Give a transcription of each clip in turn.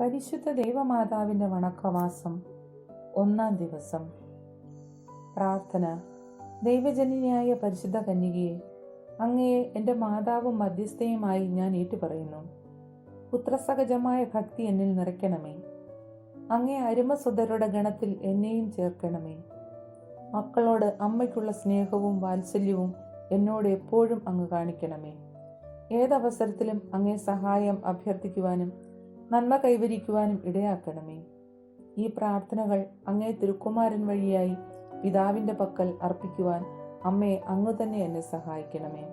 പരിശുദ്ധ ദൈവമാതാവിന്റെ വണക്കവാസം ഒന്നാം ദിവസം. പ്രാർത്ഥന. ദൈവജനനിയായ പരിശുദ്ധ കന്യകയെ അങ്ങയെ എന്റെ മാതാവും മധ്യസ്ഥയുമായി ഞാൻ ഏറ്റുപറയുന്നു. പുത്രസഹജമായ ഭക്തി എന്നിൽ നിറയ്ക്കണമേ. അങ്ങേ അരുമസുതരുടെ ഗണത്തിൽ എന്നെയും ചേർക്കണമേ. മക്കളോട് അമ്മയ്ക്കുള്ള സ്നേഹവും വാത്സല്യവും എന്നോട് എപ്പോഴും അങ്ങ് കാണിക്കണമേ. ഏതവസരത്തിലും അങ്ങേ സഹായം അഭ്യർത്ഥിക്കുവാനും നന്മ കൈവരിക്കുവാനും ഇടയാക്കണമേ. ഈ പ്രാർത്ഥനകൾ അങ്ങേ തിരുക്കുമാരൻ വഴിയായി പിതാവിന്റെ പക്കൽ അർപ്പിക്കുവാൻ അമ്മേ അങ്ങ് തന്നെ എന്നെ സഹായിക്കണമേ.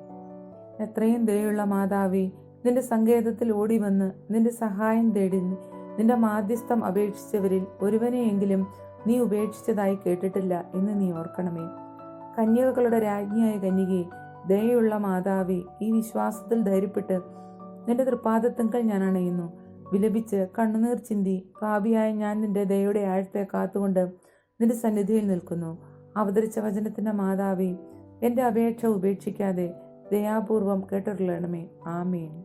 എത്രയും ദയുള്ള മാതാവേ നിന്റെ സങ്കേതത്തിൽ ഓടി വന്ന് നിന്റെ സഹായം തേടി നിന്റെ മാധ്യസ്ഥം അപേക്ഷിച്ചവരിൽ ഒരുവനെയെങ്കിലും നീ ഉപേക്ഷിച്ചതായി കേട്ടിട്ടില്ല എന്ന് നീ ഓർക്കണമേ. കന്യകകളുടെ രാജ്ഞിയായ കന്യകെ ദയുള്ള മാതാവേ ഈ വിശ്വാസത്തിൽ ധൈര്യപ്പെട്ട് നിന്റെ തൃപ്പാദത്തിങ്കൽ ഞാൻ അണയുന്നു. വിലപിച്ച് കണ്ണുനീർ ചിന്തി പാപിയായ ഞാൻ നിന്റെ ദയയുടെ ആഴത്തെ കാത്തുകൊണ്ട് നിന്റെ സന്നിധിയിൽ നിൽക്കുന്നു. അവതരിച്ച വചനത്തിന്റെ മാതാവി എന്റെ അപേക്ഷ ഉപേക്ഷിക്കാതെ ദയാപൂർവം കേട്ടിട്ടുള്ളണമേ ആമേൻ.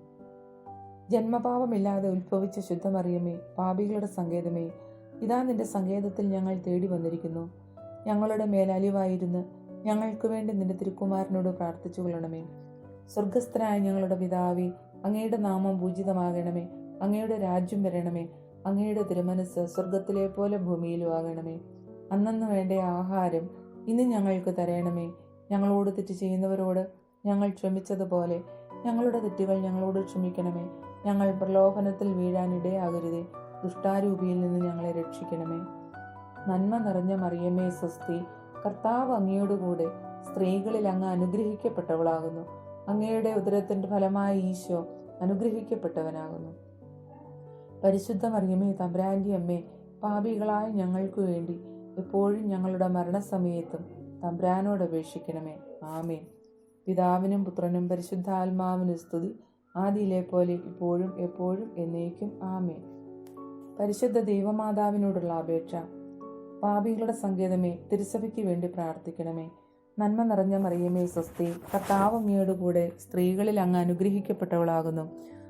ജന്മപാപമില്ലാതെ ഉത്ഭവിച്ച ശുദ്ധമറിയമേ പാപികളുടെ സങ്കേതമേ ഇതാ നിന്റെ സങ്കേതത്തിൽ ഞങ്ങൾ തേടി വന്നിരിക്കുന്നു. ഞങ്ങളുടെ മേലലിവായിരുന്ന് ഞങ്ങൾക്ക് വേണ്ടി നിന്റെ തിരുക്കുമാരനോട് പ്രാർത്ഥിച്ചു കൊള്ളണമേ സ്വർഗസ്ഥനായ ഞങ്ങളുടെ പിതാവി അങ്ങയുടെ നാമം പൂജിതമാകണമേ. അങ്ങയുടെ രാജ്യം വരണമേ. അങ്ങയുടെ തിരുമനസ് സ്വർഗത്തിലെ പോലെ ഭൂമിയിലും ആകണമേ. അന്നന്ന് വേണ്ട ആഹാരം ഇന്ന് ഞങ്ങൾക്ക് തരണമേ. ഞങ്ങളോട് തെറ്റ് ചെയ്യുന്നവരോട് ഞങ്ങൾ ക്ഷമിച്ചതുപോലെ ഞങ്ങളുടെ തെറ്റുകൾ ഞങ്ങളോട് ക്ഷമിക്കണമേ. ഞങ്ങൾ പ്രലോഭനത്തിൽ വീഴാനിടയാകരുതേ ദുഷ്ടാരൂപിയിൽ നിന്ന് ഞങ്ങളെ രക്ഷിക്കണമേ. നന്മ നിറഞ്ഞ മറിയമേ സ്വസ്തി. കർത്താവ് അങ്ങയോടുകൂടെ സ്ത്രീകളിൽ അങ്ങ് അനുഗ്രഹിക്കപ്പെട്ടവളാകുന്നു. അങ്ങയുടെ ഉദരത്തിന്റെ ഫലമായ ഈശോ അനുഗ്രഹിക്കപ്പെട്ടവനാകുന്നു. പരിശുദ്ധ മറിയമേ തമ്പ്രാന്റെ അമ്മേ പാപികളായ ഞങ്ങൾക്ക് വേണ്ടി എപ്പോഴും ഞങ്ങളുടെ മരണസമയത്തും തമ്പ്രാനോട് അപേക്ഷിക്കണമേ. ആമേൻ. പിതാവിനും പുത്രനും പരിശുദ്ധാത്മാവിനും സ്തുതി. ആദിയിലെ പോലെ ഇപ്പോഴും എപ്പോഴും എന്നേക്കും ആമേൻ. പരിശുദ്ധ ദൈവമാതാവിനോടുള്ള അപേക്ഷ. പാപികളുടെ സങ്കേതമേ തിരുസഭയ്ക്ക് വേണ്ടി പ്രാർത്ഥിക്കണമേ. നന്മ നിറഞ്ഞ മറിയമേ സ്വസ്തി. കർത്താവ് അങ്ങയോടുകൂടെ സ്ത്രീകളിൽ അങ്ങ് അനുഗ്രഹിക്കപ്പെട്ടവളാകുന്നു.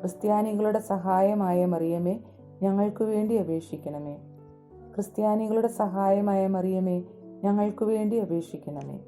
ക്രിസ്ത്യാനികളുടെ സഹായമായ മറിയമേ ഞങ്ങൾക്കു വേണ്ടി അപേക്ഷിക്കണമേ. ക്രിസ്ത്യാനികളുടെ സഹായമായ മറിയമേ ഞങ്ങൾക്കു വേണ്ടി അപേക്ഷിക്കണമേ.